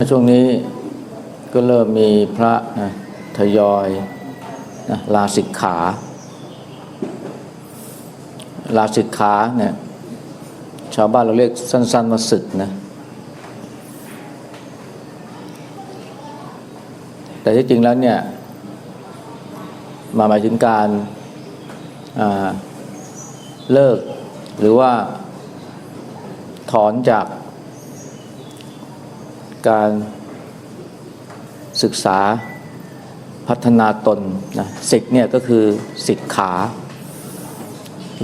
ช่วงนี้ก็เริ่มมีพระนะทยอยนะลาสิกขา ลาสิกขาเนี่ยชาวบ้านเราเรียกสั้นๆว่าศึกนะแต่ที่จริงแล้วเนี่ยมาหมายถึงการเลิกหรือว่าถอนจาก การศึกษาพัฒนาตนนะสิกเนี่ยก็คือสิกขา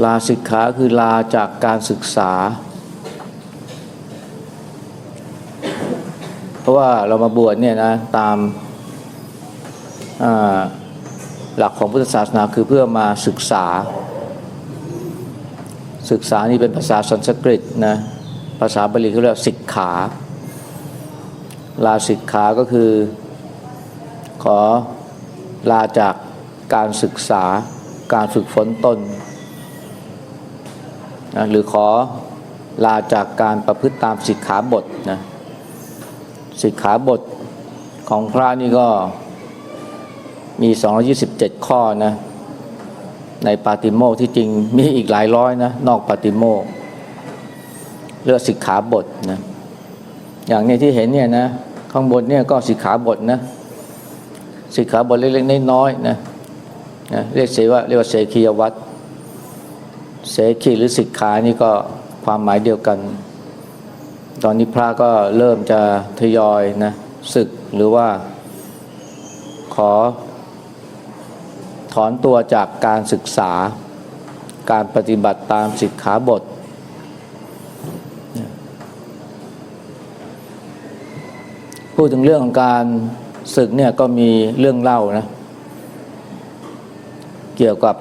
ลาสิกขาคือลาจากการศึกษา เพราะว่าเรามาบวชเนี่ยนะตามาหลักของพุทธศาสนาคือเพื่อมาศึกษา ศึกษานี่เป็นภาษาสันสกฤตนะภาษาบาลีเขาเรียกสิกขา ลาสิกขาก็คือ ขอลาจากการศึกษาการฝึกฝนตนนะหรือขอลาจากการประพฤติตามสิกขาบทนะสิกขาบทของพระนี่ก็มี 227 ข้อนะในปาติโมกที่จริงมีอีกหลายร้อยนะนอกปาติโมกเรียกว่าสิกขาบทนะ อย่างเนี้ที่เห็นเนี่ยนะข้างบนเนี่ยก็สิกขาบทนะสิกขาบทเล็กๆน้อยๆนะนะเรียกเสว่าเรียกว่าเสขียวัตรเสขีหรือสิกขานี่ก็ความหมายเดียวกัน ตอนนี้พระก็เริ่มจะทยอยนะศึกหรือว่าขอถอนตัวจากการศึกษาการปฏิบัติตามสิกขาบท พูดถึงเรื่องของการศึกเนี่ยก็มีเรื่องเล่านะเกี่ยวกับ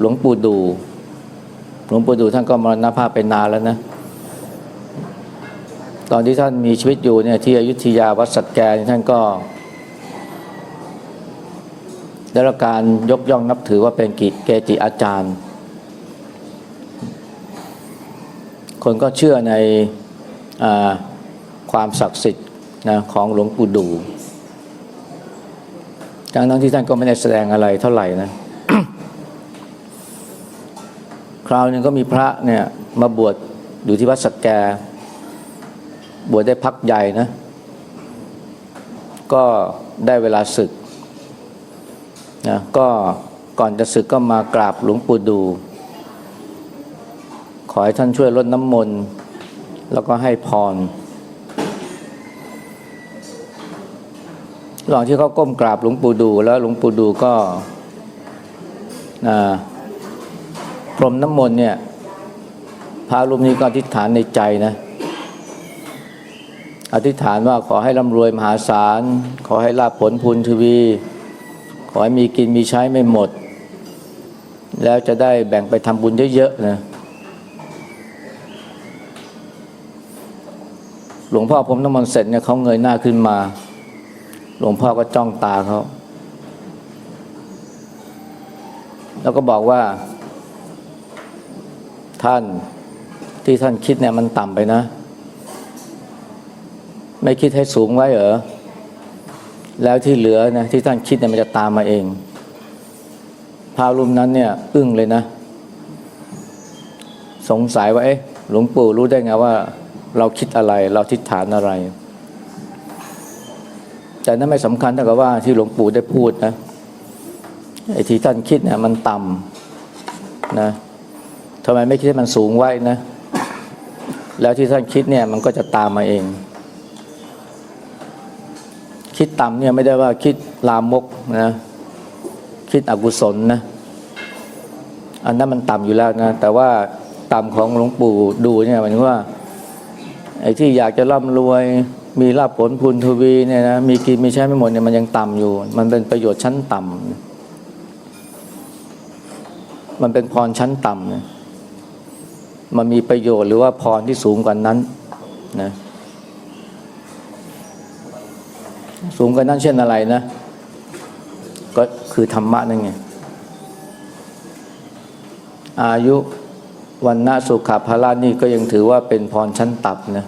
หลวงปู่ดู หลวงปู่ดูท่านก็มรณภาพไปนานแล้วนะ ตอนที่ท่านมีชีวิตอยู่เนี่ยที่อยุธยาวัดสักแก่ท่านก็ได้รับการยกย่องนับถือว่าเป็นกิเกจิอาจารย์ คนก็เชื่อในอความศักดิ์สิทธิ นะของหลวงปู่ดูทั้งนั้นที่ท่านก็ไม่ได้แสดงอะไรเท่าไหร่นะ คราวนึงก็มีพระเนี่ยมาบวชอยู่ที่วัดสักแก บวชได้พักใหญ่นะ ก็ได้เวลาศึกนะก็ก่อนจะศึกก็มากราบหลวงปู่ดู ขอให้ท่านช่วยลดน้ำมนต์ แล้วก็ให้พร ระหว่างที่เขาก้มกราบหลวงปู่ดูแล้วหลวงปู่ดูก็พรมน้ำมนต์เนี่ยพระรูปนี้ก็อธิษฐานในใจนะอธิษฐานว่าขอให้ร่ำรวยมหาศาล ขอให้ลาภผลพูนทวี ขอให้มีกินมีใช้ไม่หมด แล้วจะได้แบ่งไปทำบุญเยอะๆนะหลวงพ่อพรมน้ำมนต์เสร็จเนี่ยเขาเงยหน้าขึ้นมา หลวงพ่อก็จ้องตาเขา แล้วก็บอกว่า ท่านที่ท่านคิดเนี่ยมันต่ำไปนะ ไม่คิดให้สูงไว้เหรอ แล้วที่เหลือนะที่ท่านคิดเนี่ยมันจะตามมาเองพารุมนั้นเนี่ย อึ้งเลยนะ สงสัยว่าเอ๊ะหลวงปู่รู้ได้ไงว่า เราคิดอะไร เราทิฏฐานอะไร แต่นั้นไม่สำคัญเท่ากับว่าที่หลวงปู่ได้พูดนะไอ้ที่ท่านคิดเนี่ยมันต่ำนะทำไมไม่คิดให้มันสูงไว้นะ แล้วที่ท่านคิดเนี่ยมันก็จะตามมาเอง คิดต่ำเนี่ยไม่ได้ว่าคิดลามกนะคิดอกุศลนะอันนั้นมันต่ำอยู่แล้วนะ แต่ว่าต่ำของหลวงปู่ดูเนี่ยหมายถึงว่า ไอ้ที่อยากจะร่ำรวย มีลาภผลพูนทวีเนี่ยนะมีกินมีใช้ไม่หมดเนี่ยมันยังต่ำอยู่ มันเป็นประโยชน์ชั้นต่ำมันเป็นพรชั้นต่ำนะมันมีประโยชน์หรือว่าพรที่สูงกว่านั้นนะสูงกว่านั้นเช่นอะไรนะ ก็คือธรรมะนั่นไงอายุวันนาสุขภาระนี่ก็ยังถือว่าเป็นพรชั้นต่ำนะ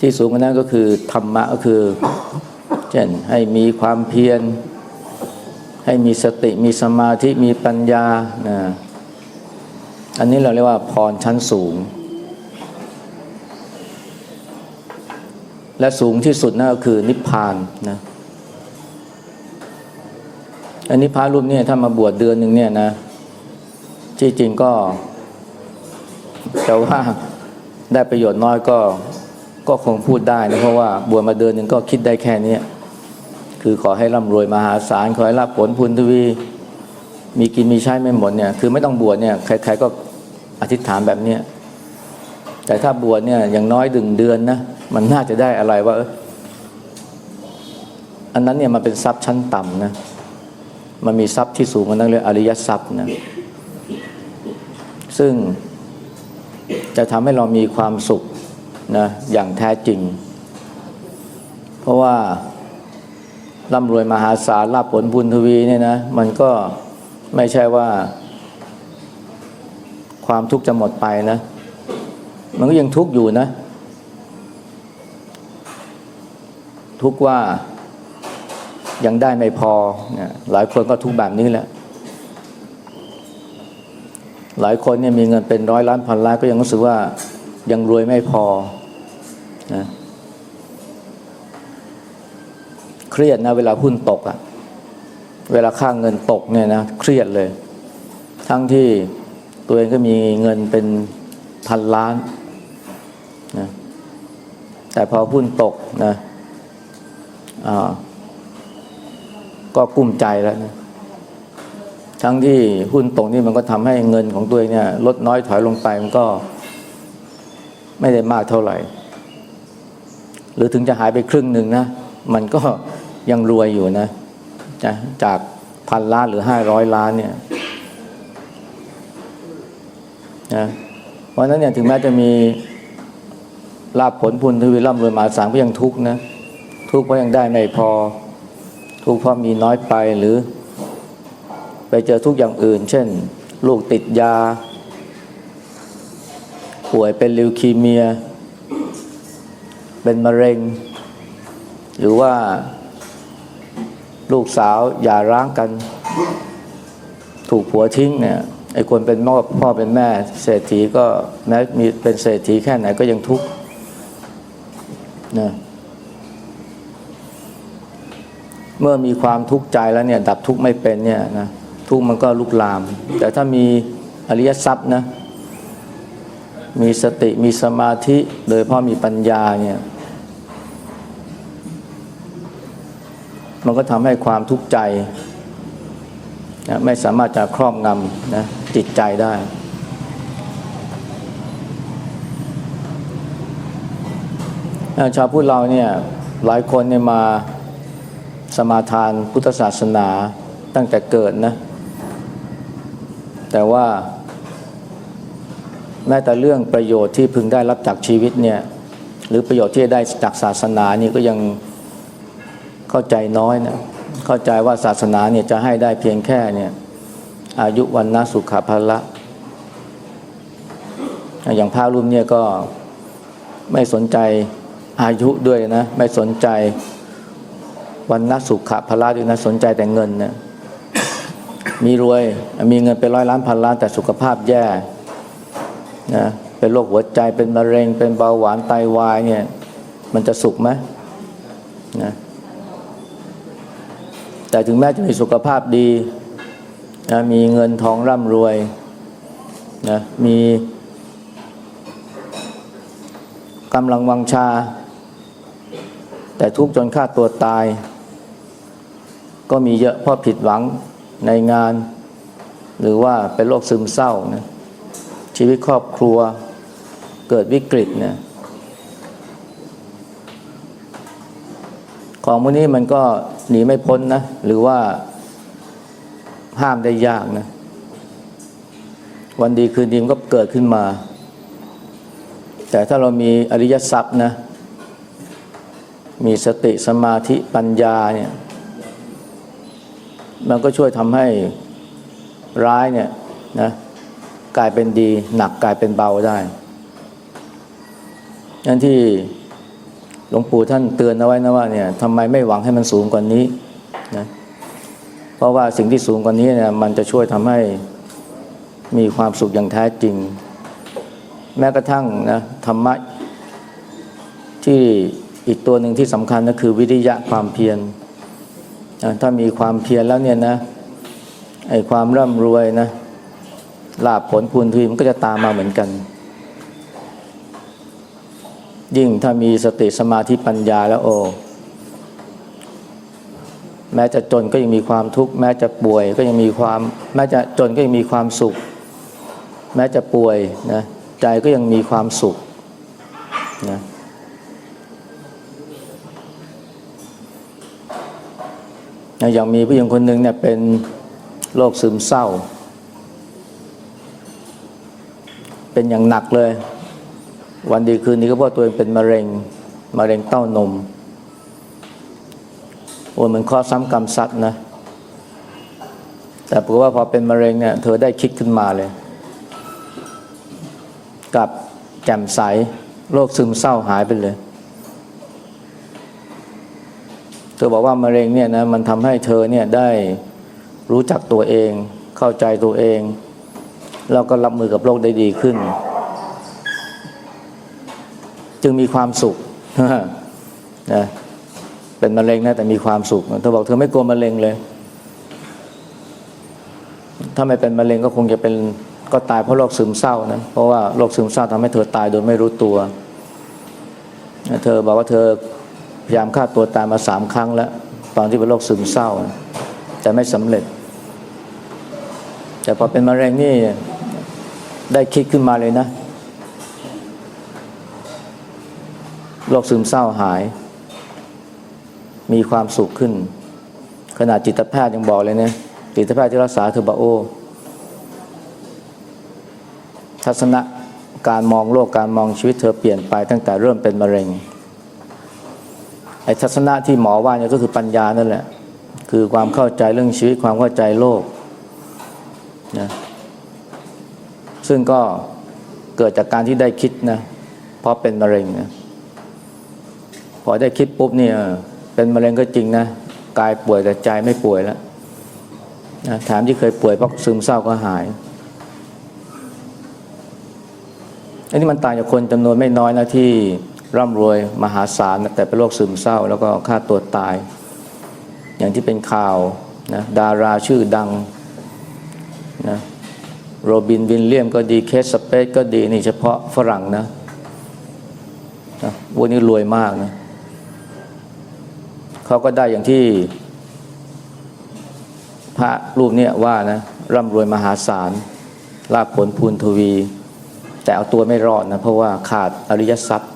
ที่สูงกว่านั้นก็คือธรรมะก็คือเช่นให้มีความเพียร ให้มีสติมีสมาธิมีปัญญานะอันนี้เราเรียกว่าพรชั้นสูง และสูงที่สุดนั่นก็คือนิพพานนะอันนี้พระรูปเนี่ยถ้ามาบวชเดือนหนึ่งเนี่ยนะ ที่จริงก็แต่ว่าได้ประโยชน์น้อยก็ ก็คงพูดได้นะเพราะว่าบวชมาเดือนหนึ่งก็คิดได้แค่นี้คือขอให้ร่ำรวยมหาศาลขอให้รับผลพุนทวี มีกินมีใช้ไม่หมดเนี่ยคือไม่ต้องบวชเนี่ยใครๆก็อธิษฐานแบบเนี้ยแต่ถ้าบวชเนี่ยอย่างน้อยดึงเดือนนะมันน่าจะได้อะไรว่าอันนั้นเนี่ยมันเป็นทรัพย์ชั้นต่ำนะมันมีทรัพย์ที่สูงกว่านั้นเลยอริยทรัพย์นะซึ่งจะทำให้เรามีความสุข นะอย่างแท้จริง เพราะว่าร่ำรวยมหาศาลลาภผลบุญทวีเนี่ยนะมันก็ไม่ใช่ว่า ความทุกข์จะหมดไปนะ มันก็ยังทุกข์อยู่นะ ทุกข์ว่ายังได้ไม่พอเนี่ยหลายคนก็ทุกข์แบบนี้แหละหลายคนเนี่ยมีเงินเป็นร้อยล้านพันล้านก็ยังรู้สึกว่ายังรวยไม่พอ นะเครียดนะ เวลาหุ้นตกอะเวลาค่างเงินตกเนี่ยนะเครียดเลย ทั้งที่ตัวเองก็มีเงินเป็นพันล้านนะแต่พอหุ้นตกนะอ่าก็กุ้มใจแล้วนะทั้งที่หุ้นตกนี่มันก็ทำให้เงินของตัวเองเนี่ย ลดน้อยถอยลงไปมันก็ไม่ได้มากเท่าไหร่ หรือถึงจะหายไปครึ่งหนึ่งนะมันก็ยังรวยอยู่นะจะจากพันล้านหรือห้าร้อยล้านเนี่ยนะเพราะนั้นเนี่ยถึงแม้จะมีลาบผลพุนทวีร่ำรวยมาศาลก็ยังทุกข์นะทุกข์เพราะยังได้ไม่พอ ทุกข์เพราะมีน้อยไปหรือ ไปเจอทุกอย่างอื่น เช่น ลูกติดยา ป่วยเป็นลิวคีเมีย เป็นมะเร็ง หรือว่าลูกสาวอย่าร้างกัน ถูกผัวทิ้งเนี่ยไอ้คนเป็นพ่อพ่อเป็นแม่ เศรษฐีก็แม้มีเป็นเศรษฐีแค่ไหนก็ยังทุกข์นะเมื่อมีความทุกข์ใจแล้วเนี่ย ดับทุกข์ไม่เป็นเนี่ยนะทุกข์มันก็ลุกลาม แต่ถ้ามีอริยทรัพย์นะมีสติมีสมาธิ โดยพาะมีปัญญาเนี่ย มันก็ทำให้ความทุกข์ใจนะไม่สามารถจะครอบงำนะจิตใจได้ ชาวพุทธเราเนี่ยหลายคนเนี่ยมาสมาทานพุทธศาสนาตั้งแต่เกิดนะ แต่ว่า แม้แต่เรื่องประโยชน์ที่พึงได้รับจากชีวิตเนี่ยหรือประโยชน์ที่ได้จากศาสนานี่ก็ยัง เข้าใจน้อยนะเข้าใจว่าศาสนาเนี่ยจะให้ได้เพียงแค่เนี่ยอายุวันนะสุขภละ อย่างพระรูปเนี่ยก็ไม่สนใจอายุด้วยนะ ไม่สนใจวันนะสุขภละด้วยนะสนใจแต่เงินนะมีรวยมีเงินเป็นร้อยล้านพันล้านแต่สุขภาพแย่นะเป็นโรคหัวใจเป็นมะเร็ง เป็นเบาหวานไตาวายเนี่ย มันจะสุขไหมนะ แต่ถึงแม้จะมีสุขภาพดีนะมีเงินทองร่ำรวยนะมีกำลังวังชา แต่ทุกจนฆ่าตัวตาย ก็มีเยอะเพราะผิดหวังในงาน หรือว่าเป็นโรคซึมเศร้านะชีวิตครอบครัวเกิดวิกฤตเนี่ย ของพวกนี้มันก็หนีไม่พ้นนะ หรือว่าห้ามได้ยากนะ วันดีคืนดีมันก็เกิดขึ้นมา แต่ถ้าเรามีอริยทรัพย์นะ มีสติสมาธิปัญญาเนี่ย มันก็ช่วยทำให้ร้ายเนี่ยนะกลายเป็นดีหนักกลายเป็นเบาได้ยันที่ หลวงปู่ท่านเตือนเอาไว้นะว่าเนี่ยทำไมไม่หวังให้มันสูงกว่านี้นะเพราะว่าสิ่งที่สูงกว่านี้เนี่ยมันจะช่วยทำให้มีความสุขอย่างแท้จริง แม้กระทั่งนะธรรมะที่อีกตัวหนึ่งที่สำคัญก็คือวิริยะความเพียรนะถ้ามีความเพียรแล้วเนี่ยนะไอ้ความร่ำรวยนะลาบผลพูนทีมันก็จะตามมาเหมือนกัน ยิ่งถ้ามีสติสมาธิปัญญาแล้วโอ้แม้จะจนก็ยังมีความทุกข์แม้จะป่วยก็ยังมีความ แม้จะจนก็ยังมีความสุข แม้จะป่วยนะใจก็ยังมีความสุขนะอย่างมีผู้หญิงคนหนึ่งเนี่ยเป็นโรคซึมเศร้า เป็นอย่างหนักเลย วันดีคืนนี้ก็เพราะตัวเองเป็นมะเร็งมะเร็งเต้านมโอ้ยมันข้อซ้ำกรรมซัดนะ แต่ปรากฏว่าพอเป็นมะเร็งเนี่ยเธอได้คิดขึ้นมาเลย กับแจ่มใสโรคซึมเศร้าหายไปเลย เธอบอกว่ามะเร็งเนี่ยนะมันทำให้เธอเนี่ยได้รู้จักตัวเอง เข้าใจตัวเอง แล้วก็รับมือกับโรคได้ดีขึ้น จึงมีความสุขนะเป็นมะเร็งนะแต่มีความสุขเธอบอกเธอไม่กลัวมะเร็งเลย ถ้าไม่เป็นมะเร็งก็คงจะเป็นก็ตายเพราะโรคซึมเศร้านะเพราะว่าโรคซึมเศร้าทำให้เธอตายโดยไม่รู้ตัว เธอบอกว่าเธอพยายามฆ่าตัวตายมาสามครั้งแล้ว ตอนที่เป็นโรคซึมเศร้า แต่ไม่สำเร็จ แต่พอเป็นมะเร็งนี่ได้คิดขึ้นมาเลยนะ โรคซึมเศร้าหาย มีความสุขขึ้น ขนาดจิตแพทย์ยังบอกเลยนะจิตแพทย์ที่รักษาเธอบอกโอ้ทัศนะการมองโลกการมองชีวิตเธอเปลี่ยนไปตั้งแต่เริ่มเป็นมะเร็งไอ้ทัศนะที่หมอว่าเนี่ยก็คือปัญญานั่นแหละ คือความเข้าใจเรื่องชีวิตความเข้าใจโลกนะซึ่งก็เกิดจากการที่ได้คิดนะเพราะเป็นมะเร็งนะ พอได้คิดปุ๊บเนี่ยเป็นมะเร็งก็จริงนะกายป่วยแต่ใจไม่ป่วยแล้วนะถามที่เคยป่วยเพราะซึมเศร้าก็หายอันนี้มันต่างจากคนจำนวนไม่น้อยนะที่ร่ำรวยมหาศาลแต่เป็นโรคซึมเศร้า แล้วก็ฆ่าตัวตาย อย่างที่เป็นข่าวนะดาราชื่อดังนะโรบินวินเลียมก็ดีเคสสเปซก็ดีนี่เฉพาะฝรั่งนะนะวันนี้รวยมากนะ เขาก็ได้อย่างที่ พระรูปเนี่ยว่านะร่ำรวยมหาศาลลาภผลพูนทวี แต่เอาตัวไม่รอดนะเพราะว่าขาดอริยทรัพย์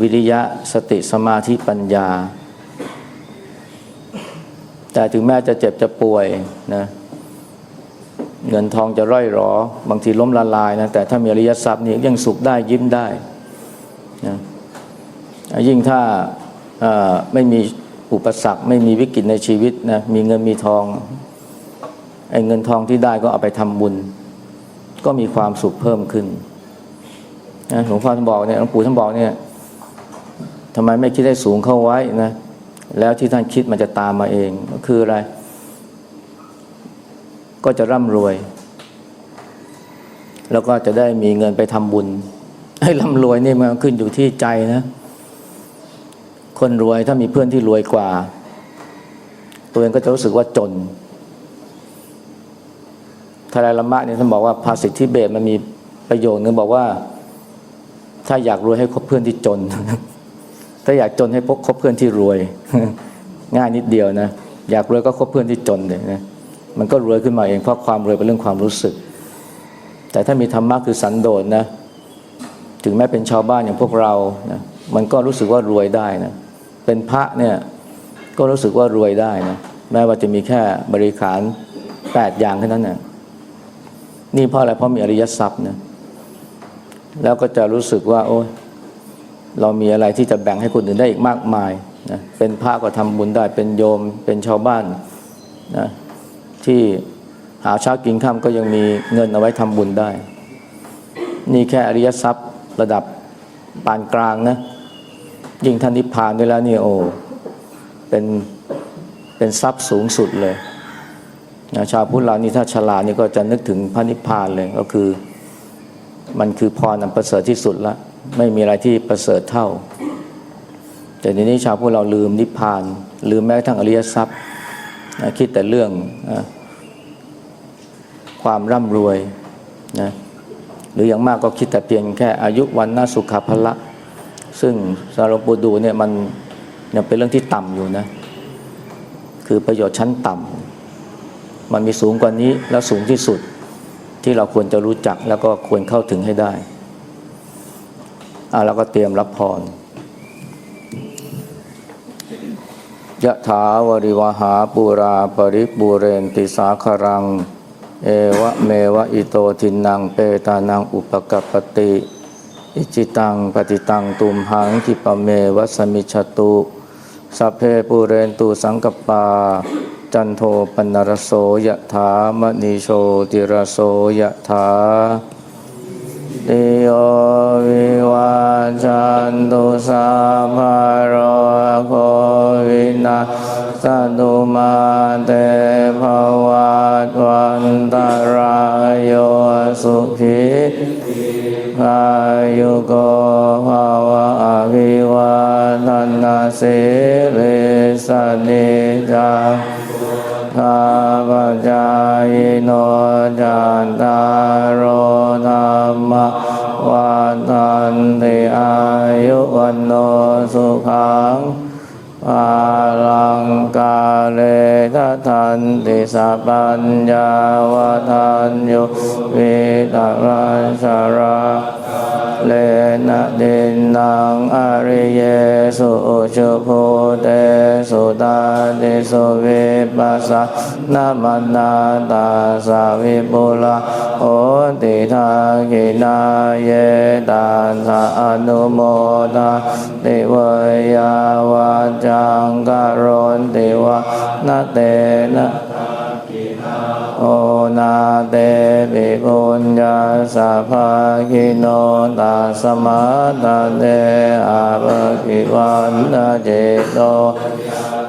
วิริยะสติสมาธิปัญญา แต่ถึงแม้จะเจ็บจะป่วยนะเงินทองจะร่อยหรอ บางทีล้มละลายนะแต่ถ้ามีอริยทรัพย์นี่ยังสุขได้ยิ้มได้นะยิ่งถ้า ไม่มีอุปสรรค ไม่มีวิกฤตในชีวิตนะมีเงินมีทองไอ้เงินทองที่ได้ก็เอาไปทำบุญ ก็มีความสุขเพิ่มขึ้นนะหลวงพ่อท่านบอกเนี่ยหลวงปู่ท่านบอกเนี่ยทำไมไม่คิดให้สูงเข้าไว้นะแล้วที่ท่านคิดมันจะตามมาเองก็คืออะไร ก็จะร่ำรวย แล้วก็จะได้มีเงินไปทำบุญ ให้ร่ำรวยนี่มันขึ้นอยู่ที่ใจนะ คนรวยถ้ามีเพื่อนที่รวยกว่า ตัวเองก็จะรู้สึกว่าจนทารายละมะเนี่ยท่านบอกว่าภาษิตที่เบตมันมีประโยชน์นึงบอกว่า ถ้าอยากรวยให้คบเพื่อนที่จน ถ้าอยากจนให้พบคบเพื่อนที่รวย ง่ายนิดเดียวนะ อยากรวยก็คบเพื่อนที่จนเลยนะมันก็รวยขึ้นมาเองเพราะความรวยเป็นเรื่องความรู้สึก แต่ถ้ามีธรรมะคือสันโดษนะ ถึงแม้เป็นชาวบ้านอย่างพวกเรานะมันก็รู้สึกว่ารวยได้นะ เป็นพระเนี่ยก็รู้สึกว่ารวยได้นะแม้ว่าจะมีแค่บริขารแปดอย่างแค่นั้นนะนี่เพราะอะไรเพราะมีอริยทรัพย์นะแล้วก็จะรู้สึกว่า โอ้ยเรามีอะไรที่จะแบ่งให้คนอื่นได้อีกมากมายนะเป็นพระก็ทำบุญได้เป็นโยมเป็นชาวบ้านนะที่หาเช้ากินข้ามก็ยังมีเงินเอาไว้ทำบุญได้ นี่แค่อริยทรัพย์ระดับปานกลางนะ ยิ่งท่านนิพพานไปแล้วนี่โอ้เป็นเป็นทรัพย์สูงสุดเลยนะชาวพุทธเรานี่ถ้าฉลาดนี่ก็จะนึกถึงพระนิพพานเลยก็คือ มันคือพรอันประเสริฐที่สุดละไม่มีอะไรที่ประเสริฐเท่า แต่ทีนี้ชาวพุทธเราลืมนิพพาน ลืมแม้กระทั่งอริยทรัพย์นะคิดแต่เรื่องนะความร่ำรวยนะหรืออย่างมากก็คิดแต่เพียงแค่อายุวันนาสุขภละ ซึ่งสารบปูดูเนี่ยมันยังเป็นเรื่องที่ต่ำอยู่นะ คือประโยชน์ชั้นต่ำมันมีสูงกว่านี้แล้วสูงที่สุดที่เราควรจะรู้จักแล้วก็ควรเข้าถึงให้ได้อ่าเราก็เตรียมรับพรยะถาวริวหาปูราปริปูเรนติสาคารัง เอวะเมวะอิโตทินังเปตานังอุปกัปปติ อิจิตังปฏิตังตุมหังคิปะเมวะสมิชตุสัพเพปูเรนตุสังกปา จันโทปนรโสยะถามณีโชติรสโสยะถาติโยวิวาจันตุสาภาโรโควินาสตุมาเต สิริสนิจังข้าพเจ้าอิโนจันตารโรธรรมวันทันติอายุวันโนสุขังภาลังกาเลทัทันติสัพพัญญาวทันยุวิตรัญชารา เลนะดินนางอริเยสุชุภูเตสุตาติสุวิปัสสนามนาตาสาวิปุระโหติทากินาเยตาสาอนุโมทาติเวยาวาจังกโรนติวะนะเตนะ โอนาเตปิปุญญาสัพพะคิโนตาสมาตาเตอาภกิวันตเจโต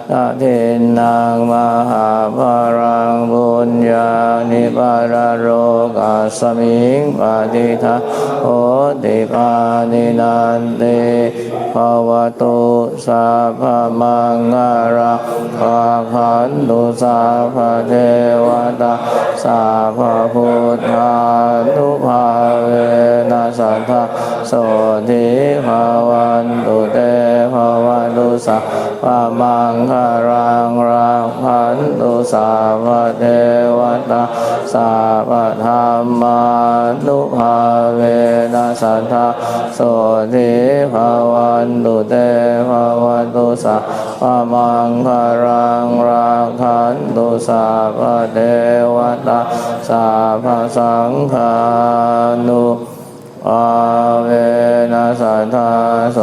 ตะเทนางมหาภารังบุญญาณิปารโรกัสสมิงปฏิทาโหติปานินันเต ภวตุสัพพมังงาราภาคันตุสัพพเทวตาสัพพพุทธานุภาเวนัสสัทธาโสธิภาวันตุเตภาวันตุสัพพมังคารังราพันตุสัพพเทวตาสัพพธรรมานุภาเวนัสสัทธาโสธิภาวันตุเตภาวัตุสัพพมังคารังราคันตุสัพะเทวตาสัพสังฆานุอาเวนัสสัทธาโส